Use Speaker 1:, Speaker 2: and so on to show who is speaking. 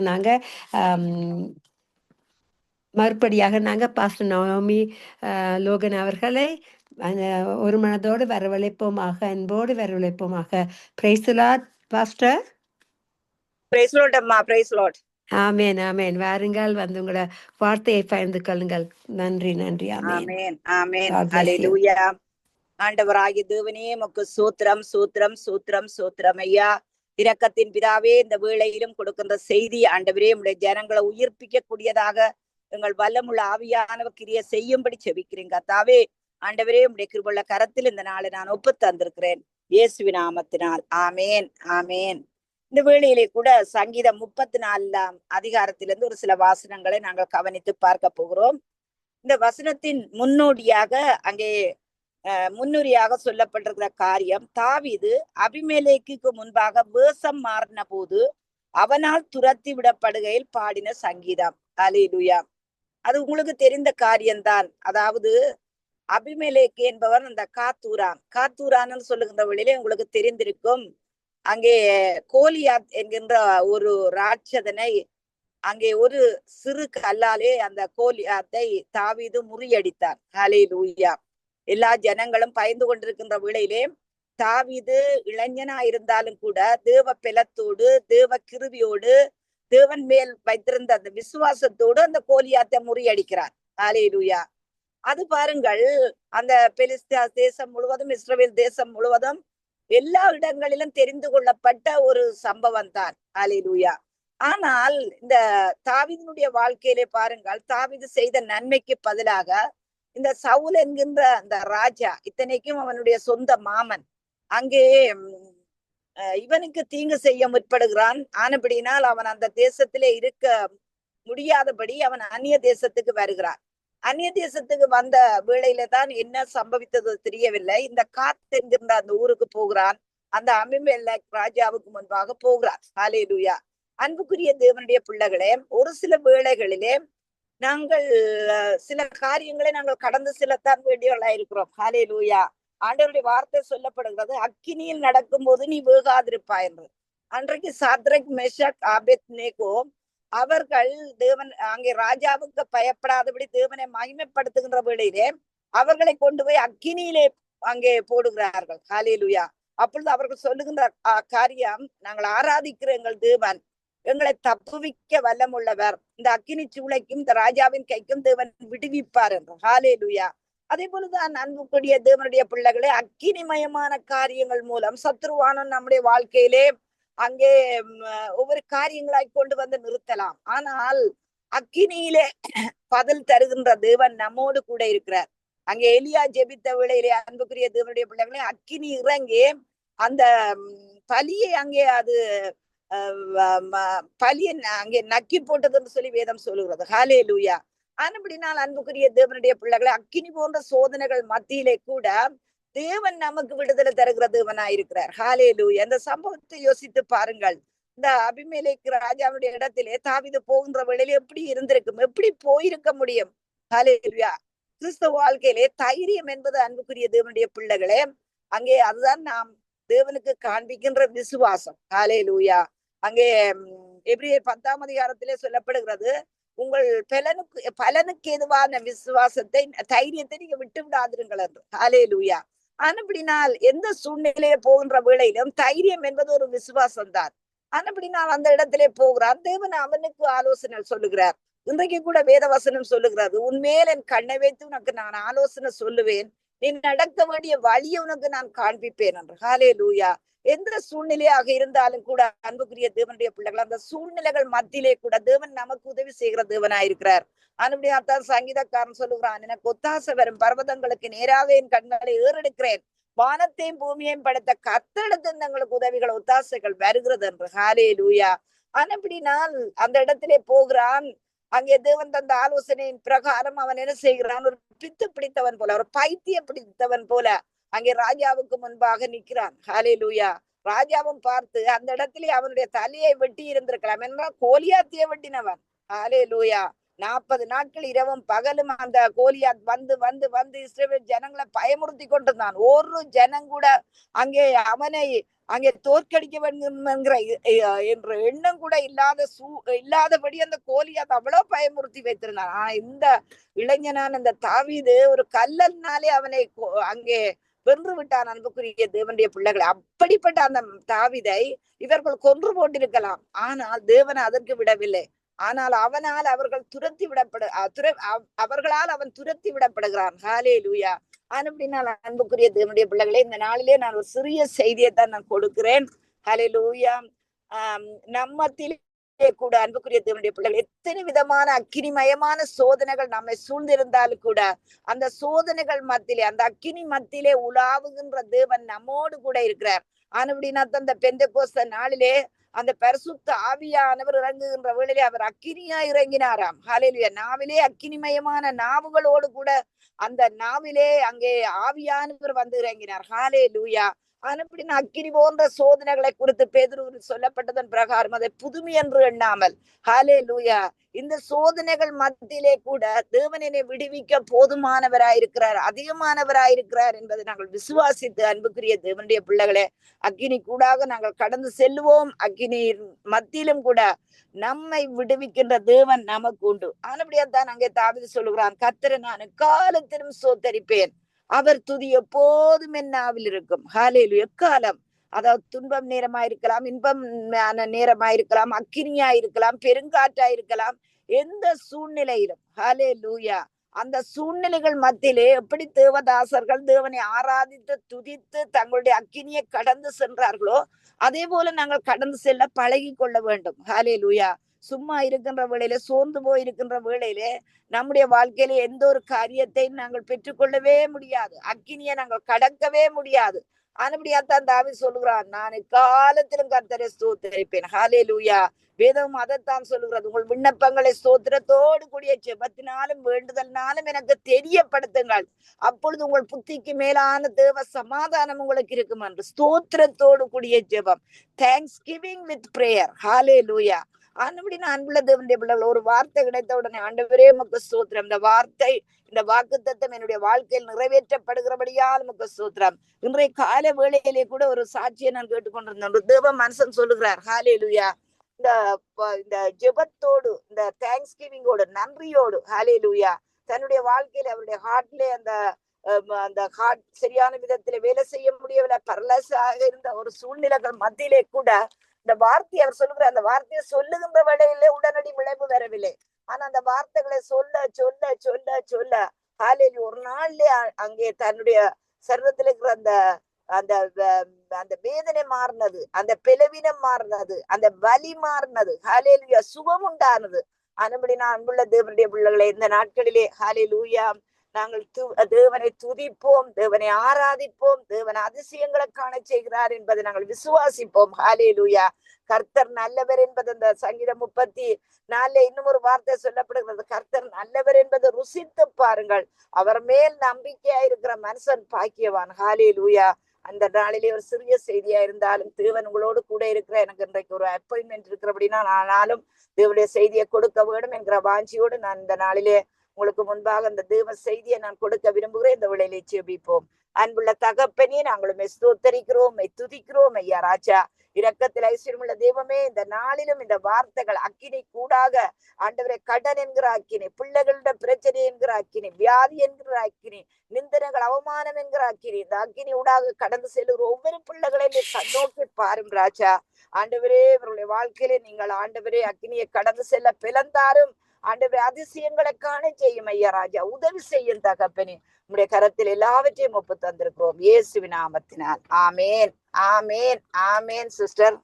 Speaker 1: நாங்க மறுபடியாக நாங்க pastor Navami Logan அவர்களை ஒரு மனதோடு வரவழைப்போமாக அன்போடு வரவழைப்போமாக. Praise Lord pastor.
Speaker 2: Praise Lord அம்மா. Praise Lord
Speaker 1: amen amen. வாருங்கள் வந்து உங்களோட வார்த்தையை பகிர்ந்து கொள்ளுங்கள். நன்றி நன்றி ஆமேன்.
Speaker 2: ஆமென் ஆண்டவராகிய தேவனே உமக்கு சூத்திரம் சூத்திரம் சூத்திரம் சூத்திரம் ஐயா. இரக்கத்தின் பிதாவே இந்த வேளையிலும் கொடுக்கின்ற செய்தி ஆண்டவரே உடைய ஜனங்களை உயிர்ப்பிக்க கூடியதாக எங்கள் வல்லமுள்ள ஆவியானவ கிரிய செய்யும்படி செபிக்கிறேன் கத்தாவே ஆண்டவரே உடைய கிருபுள்ள கரத்தில் இந்த நாளை நான் ஒப்பு தந்திருக்கிறேன். இயேசு நாமத்தினால். ஆமேன் ஆமேன். இந்த வேளையிலே கூட சங்கீதம் முப்பத்தி நாலாம் அதிகாரத்திலிருந்து ஒரு சில வாசனங்களை நாங்கள் கவனித்து பார்க்க போகிறோம். இந்த வசனத்தின் முன்னோடியாக அங்கே முன்னுரியாக சொல்லப்பட்டிருக்கிற காரியம் தாவிது அபிமேலேக்கு முன்பாக வேஷம் மாறின போது அவனால் துரத்தி விடப்படுகையில் பாடின சங்கீதம். அலிலுயா அது உங்களுக்கு தெரிந்த காரியம்தான். அதாவது அபிமேலேக் என்பவர் அந்த காத்தூரான். காத்தூரான்னு சொல்லுகின்ற வழியிலே உங்களுக்கு தெரிந்திருக்கும். அங்கே கோலியாத் என்கின்ற ஒரு ராட்சதனை அங்கே ஒரு சிறு கல்லாலே அந்த கோலியாத்தை தாவிது முறியடித்தார். ஹலே லூயா எல்லா ஜனங்களும் பயந்து கொண்டிருக்கின்ற வேளையிலே தாவிது இளைஞனா இருந்தாலும் கூட தேவ பெலத்தோடு தேவ கிருவியோடு தேவன் மேல் வைத்திருந்த அந்த விசுவாசத்தோடு அந்த கோலியாத்தை முறியடிக்கிறார். ஹலே லூயா அது பாருங்கள் அந்த பெலிஸ்தா தேசம் முழுவதும் இஸ்ரேல் தேசம் முழுவதும் எல்லா இடங்களிலும் தெரிந்து கொள்ளப்பட்ட ஒரு சம்பவம் தான். அலிலூயா ஆனால் இந்த தாவிதனுடைய வாழ்க்கையிலே பாருங்கள் தாவிது செய்த நன்மைக்கு பதிலாக இந்த சவுல் என்கின்ற அந்த ராஜா இத்தனைக்கும் அவனுடைய சொந்த மாமன். அங்கே இவனுக்கு தீங்கு செய்ய முற்படுகிறான். ஆனபடினால் அவன் அந்த தேசத்திலே இருக்க முடியாதபடி அவன் அந்நிய தேசத்துக்கு வருகிறான். அந்நிய தேசத்துக்கு வந்த வேளையில தான் என்ன சம்பவித்தது தெரியவில்லை. இந்த காத் என்கின்ற அந்த ஊருக்கு போகிறான். அந்த அமிமெல்ல ராஜாவுக்கு முன்பாக போகிறான். ஹalleluya. அன்புக்குரிய தேவனுடைய பிள்ளைகளே ஒரு சில வேளைகளிலே நாங்கள் சில காரியங்களை நாங்கள் கடந்து செல்லத்தான் வேண்டியவர்களா இருக்கிறோம். ஹalleluya. ஆண்டவருடைய வார்த்தை சொல்லப்படுகிறது அக்கினியில் நடக்கும் போது நீ வேகாதிருப்பாய் என்று. அன்றைக்கு சாத்ரக் மெஷக் ஆபெத் நேகோ அவர்கள் தேவன் அங்கே ராஜாவுக்கு பயப்படாதபடி தேவனை மகிமைப்படுத்துகின்ற வேளையிலே அவர்களை கொண்டு போய் அக்கினியிலே அங்கே போடுகிறார்கள். ஹalleluya. அப்பொழுது அவர்கள் சொல்லுகின்ற காரியம் நாங்கள் ஆராதிக்கிற எங்கள் தேவன் எங்களை தப்புவிக்க வல்லமுள்ளவர். இந்த அக்கினி சூளைக்கும் இந்த ராஜாவின் கைக்கும் தேவன் விடுவிப்பார் என்று. ஹalleluya. அதே போலதான் அன்புக்குரிய தேவனுடைய பிள்ளைகளே அக்கினிமயமான காரியங்கள் மூலம் சத்ருவானன் நம்முடைய வாழ்க்கையிலே அங்கே ஒவ்வொரு காரியங்களாய் கொண்டு வந்து நிறுத்தலாம். ஆனால் அக்கினியிலே பதில் தருகின்ற தேவன் நம்மோடு கூட இருக்கிறார். அங்கே எலியா ஜெபித்த வேளையிலே அன்புக்குரிய தேவனுடைய பிள்ளைகளே அக்கினி இறங்கி அந்த பலியை அங்கே அது பலியை அங்கே நக்கி போட்டதுன்னு சொல்லி வேதம் சொல்லுகிறது. ஹாலே லூயா ஆனபடினால் அன்புக்குரிய தேவனுடைய பிள்ளைகளை அக்கினி போன்ற சோதனைகள் மத்தியிலே கூட தேவன் நமக்கு விடுதலை தருகிற தேவனாயிருக்கிறார் ஹாலே லூயா அந்த சம்பவத்தை யோசித்து பாருங்கள். இந்த அபிமேலேக்கு ராஜாவுடைய இடத்திலே தாவிது போகின்ற வேளையில எப்படி இருந்திருக்கும்? எப்படி போயிருக்க முடியும்? ஹாலே லூயா கிறிஸ்தவ வாழ்க்கையிலே தைரியம் என்பது அன்புக்குரிய தேவனுடைய பிள்ளைகளே அங்கே அதுதான் நாம் தேவனுக்கு காண்பிக்கின்ற விசுவாசம். ஹாலே லூயா அங்கே எப்படி பத்தாம் அதிகாரத்திலே சொல்லப்படுகிறது உங்கள் பலனுக்கு பலனுக்கு எதுவான விசுவாசத்தை தைரியத்தை நீங்க விட்டு விடாதிருங்கள் என்று. ஹாலே லூயா ஆனப்படினால் எந்த சூழ்நிலையில போகின்ற வேளையிலும் தைரியம் என்பது ஒரு விசுவாசம் தான் ஆனப்படினால் அந்த இடத்திலே போகிறான் தேவன் அவனுக்கு ஆலோசனை சொல்லுகிறார். இன்றைக்கு கூட வேதவசனம் சொல்லுகிறது. உன்மேல் என் கண்ணை வைத்து உனக்கு நான் ஆலோசனை சொல்லுவேன். நீ நடக்க வேண்டிய வழியை உனக்கு நான் காண்பிப்பேன் என்று. ஹாலே லூயா எந்த சூழ்நிலையாக இருந்தாலும் கூட அன்புக்குரிய தேவனுடைய பிள்ளைகள் அந்த சூழ்நிலைகள் மத்தியிலே கூட தேவன் நமக்கு உதவி செய்கிற தேவனாயிருக்கிறார் அனுபடியாத்தான் சங்கீதக்காரன் சொல்லுகிறான் எனக்கு ஒத்தாசை வரும் பர்வதங்களுக்கு நேராக என் கண்களை ஏறெடுக்கிறேன். வானத்தையும் பூமியையும் படைத்த கத்தெடுத்து தங்களுக்கு உதவிகள் ஒத்தாசைகள் வருகிறது என்று. ஹாலே லூயா ஆனப்படினால் அந்த இடத்திலே போகிறான். அங்கே தேவன் தந்த ஆலோசனையின் பிரகாரம் அவன் என்ன செய்கிறான்? ஒரு பித்து பிடித்தவன் போல ஒரு பைத்தியம் பிடித்தவன் போல அங்கே ராஜாவுக்கு முன்பாக நிற்கிறான். ஹாலே லூயா ராஜாவும் பார்த்து அந்த இடத்துலயே அவனுடைய தலையை வெட்டி இருந்திருக்கலாம். என்றால் கோலியாத்திய வெட்டினவன். ஹாலே லூயா நாற்பது நாட்கள் இரவும் பகலும் அந்த கோலியாத் வந்து வந்து வந்து இஸ்ரேல் ஜனங்களை பயமுறுத்தி கொண்டிருந்தான். ஒரு ஜனம் கூட அங்கே அவனை அங்கே தோற்கடிக்க வேண்டும் என்கிற என்ற எண்ணம் கூட இல்லாத சூ இல்லாதபடி அந்த கோலியாத் அவ்வளவு பயமுறுத்தி வைத்திருந்தான். ஆனா இந்த இளைஞனான இந்த தாவிது ஒரு கல்லல்னாலே அவனை அங்கே வென்று விட்டான் அன்புக்குரிய தேவனுடைய பிள்ளைகளை. அப்படிப்பட்ட அந்த தாவிதை இவர்கள் கொன்று போட்டிருக்கலாம். ஆனால் தேவன் அதற்கு விடவில்லை. ஆனால் அவனால் அவர்கள் துரத்தி விடப்படு அவ- அவர்களால் அவன் துரத்தி விடப்படுகிறான். ஹாலே லூயா அப்படினால் அன்புக்குரிய தேவனுடைய பிள்ளைகளே இந்த நாளிலே நான் ஒரு சிறிய செய்தியை தான் நான் கொடுக்கிறேன். ஹலே லூயா ஆஹ் நம்மத்திலே கூட அன்புக்குரிய தேவனுடைய பிள்ளைகள் எத்தனை விதமான அக்கினிமயமான சோதனைகள் நம்மை சூழ்ந்திருந்தாலும் கூட அந்த சோதனைகள் மத்தியிலே அந்த அக்கினி மத்தியிலே உலாவுகின்ற தேவன் நம்மோடு கூட இருக்கிறார். ஆனபடினா அந்த பெந்த கோஸ்த நாளிலே அந்த பரிசுத்த ஆவியானவர் இறங்குகின்ற வேளையிலே அவர் அக்கினியா இறங்கினாராம். ஹாலேலியா நாவிலே அக்கினிமயமான நாவுகளோடு கூட அந்த நாவிலே அங்கே ஆவியானவர் வந்து இறங்கினார். ஹாலே லூயா ஆனப்படினா அக்கினி போன்ற சோதனைகளை குறித்து பேதுரு சொல்லப்பட்டதன் பிரகாரம் அதை புதுமை என்று எண்ணாமல் ஹாலே லூயா இந்த சோதனைகள் மத்தியிலே கூட தேவனினை விடுவிக்க போதுமானவராயிருக்கிறார் அதிகமானவராயிருக்கிறார் என்பதை நாங்கள் விசுவாசித்து அன்புக்குரிய தேவனுடைய பிள்ளைகளே அக்கினி கூடாக நாங்கள் கடந்து செல்லுவோம். அக்கினியின் மத்தியிலும் கூட நம்மை விடுவிக்கின்ற தேவன் நமக்கு உண்டு. ஆனபடியா தான் அங்கே தாவிது சொல்லுகிறான் கத்திர நான் காலத்திலும் சோத்தரிப்பேன். அவர் துதி எப்போதும் என்னாவில் இருக்கும். ஹாலேலு எக்காலம்? அதாவது துன்பம் நேரமாயிருக்கலாம் இன்பம் நேரமாயிருக்கலாம் அக்கினியா இருக்கலாம் பெருங்காற்றா இருக்கலாம் எந்த சூழ்நிலையிலும். ஹாலே லூயா அந்த சூழ்நிலைகள் மத்தியிலே எப்படி தேவதாசர்கள் தேவனை ஆராதித்து துதித்து தங்களுடைய அக்கினியை கடந்து சென்றார்களோ அதே போல நாங்கள் கடந்து செல்ல பழகி கொள்ள வேண்டும். ஹாலே லூயா சும்மா இருக்கின்ற வேளையில சோர்ந்து போய் இருக்கின்ற வேளையிலே நம்முடைய வாழ்க்கையில எந்த ஒரு காரியத்தையும் நாங்கள் பெற்றுக்கொள்ளவே முடியாது. அக்கினியை நாங்கள் கடக்கவே முடியாது. ஆனபடியாத்தான் தாவி சொல்லுகிறான் நான் காலத்திலும் கர்த்தரை ஸ்தோத்தரிப்பேன். ஹாலே லூயா வேதம் அதைத்தான் சொல்லுகிறது. உங்கள் விண்ணப்பங்களை ஸ்தோத்திரத்தோடு கூடிய செபத்தினாலும் வேண்டுதல்னாலும் எனக்கு தெரியப்படுத்துங்கள். அப்பொழுது உங்கள் புத்திக்கு மேலான தேவ சமாதானம் உங்களுக்கு இருக்கும் என்று ஸ்தோத்திரத்தோடு கூடிய ஜெபம். Thanks giving with prayer hallelujah ஆனபடி நான் அன்புள்ள தேவனுடைய பிள்ளைகள் ஒரு வார்த்தை கிடைத்த உடனே ஆண்டவரே உமக்கு சூத்திரம் இந்த வார்த்தை இந்த வாக்கு தத்தம் என்னுடைய வாழ்க்கையில் நிறைவேற்றப்படுகிறபடியால் உமக்கு சூத்திரம் இன்றைய கால வேளையிலே கூட ஒரு சாட்சியை நான் கேட்டுக்கொண்டிருந்தேன். ஒரு தேவ மனுஷன் சொல்லுகிறார் ஹாலே லுயா இந்த இந்த ஜெபத்தோடு இந்த தேங்க்ஸ் கிவிங்கோடு நன்றியோடு ஹாலே லூயா தன்னுடைய வாழ்க்கையில அவருடைய ஹார்ட்ல அந்த அந்த ஹார்ட் சரியான விதத்துல வேலை செய்ய முடியவில்லை. பரலசாக இருந்த ஒரு சூழ்நிலைகள் மத்தியிலே கூட இந்த வார்த்தை அவர் சொல்லுகிற அந்த வார்த்தையை சொல்லுகின்ற வேளையிலே உடனடி விளைவு வரவில்லை. ஆனா அந்த வார்த்தைகளை சொல்ல சொல்ல சொல்ல சொல்ல காலையில் ஒரு நாள்ல அங்கே தன்னுடைய சர்வத்தில் இருக்கிற அந்த அந்த அந்த வேதனை மாறினது அந்த பிளவினம் மாறினது அந்த வலி மாறினது ஹாலேலுயா சுகம் உண்டானது. அனுபடி நான் அன்புள்ள தேவனுடைய பிள்ளைகளை இந்த நாட்களிலே ஹாலேலூயா நாங்கள் தேவனை துதிப்போம் தேவனை ஆராதிப்போம் தேவன் அதிசயங்களை காண செய்கிறார் என்பதை நாங்கள் விசுவாசிப்போம். ஹாலே லூயா கர்த்தர் நல்லவர் என்பது அந்த சங்கீதம் முப்பத்தி நாலுல இன்னும் ஒரு வார்த்தை சொல்லப்படுகிறது. கர்த்தர் நல்லவர் என்பது ருசித்து பாருங்கள். அவர் மேல் நம்பிக்கையா இருக்கிற மனுஷன் பாக்கியவான். ஹாலே லூயா அந்த நாளிலே ஒரு சிறிய செய்தியா இருந்தாலும் தேவன் உங்களோடு கூட இருக்கிற எனக்கு இன்றைக்கு ஒரு அப்பாயின்மெண்ட் இருக்கிறபடினா ஆனாலும் தேவனுடைய செய்தியை கொடுக்க வேண்டும் என்கிற வாஞ்சியோடு நான் இந்த நாளிலே உங்களுக்கு முன்பாக அந்த தேவ செய்தியை நான் கொடுக்க விரும்புகிறேன். இந்த விளையிலே செபிப்போம் அன்புள்ள தகப்பனே நாங்களும் ஸ்தோத்தரிக்கிறோம் துதிக்கிறோம். ஐயா ராஜா இரக்கத்தில் ஐஸ்வர்யமுள்ள தெய்வமே இந்த நாளிலும் இந்த வார்த்தைகள் அக்கினை கூடாக. ஆண்டவரை கடன் என்கிற அக்கினி பிள்ளைகளோட பிரச்சனை என்கிற அக்கினி வியாதி என்கிற அக்கினை நிந்தனைகள் அவமானம் என்கிற அக்கினி இந்த அக்கினி ஊடாக கடந்து செல்லுகிற ஒவ்வொரு பிள்ளைகளையும் கண்ணோக்கி பாரும் ராஜா. ஆண்டவரே இவருடைய வாழ்க்கையிலே நீங்கள் ஆண்டவரே அக்கினியை கடந்து செல்ல பிளந்தாரும். ஆண்டவர் அதிசயங்களை காண செய்யும் ஐயா ராஜா. உதவி செய்யும் தகப்பனே. உங்களுடைய கரத்தில் எல்லாவற்றையும் ஒப்பு தந்திருக்கிறோம். இயேசுவின் நாமத்தினால். ஆமேன். ஆமேன். Amen sister.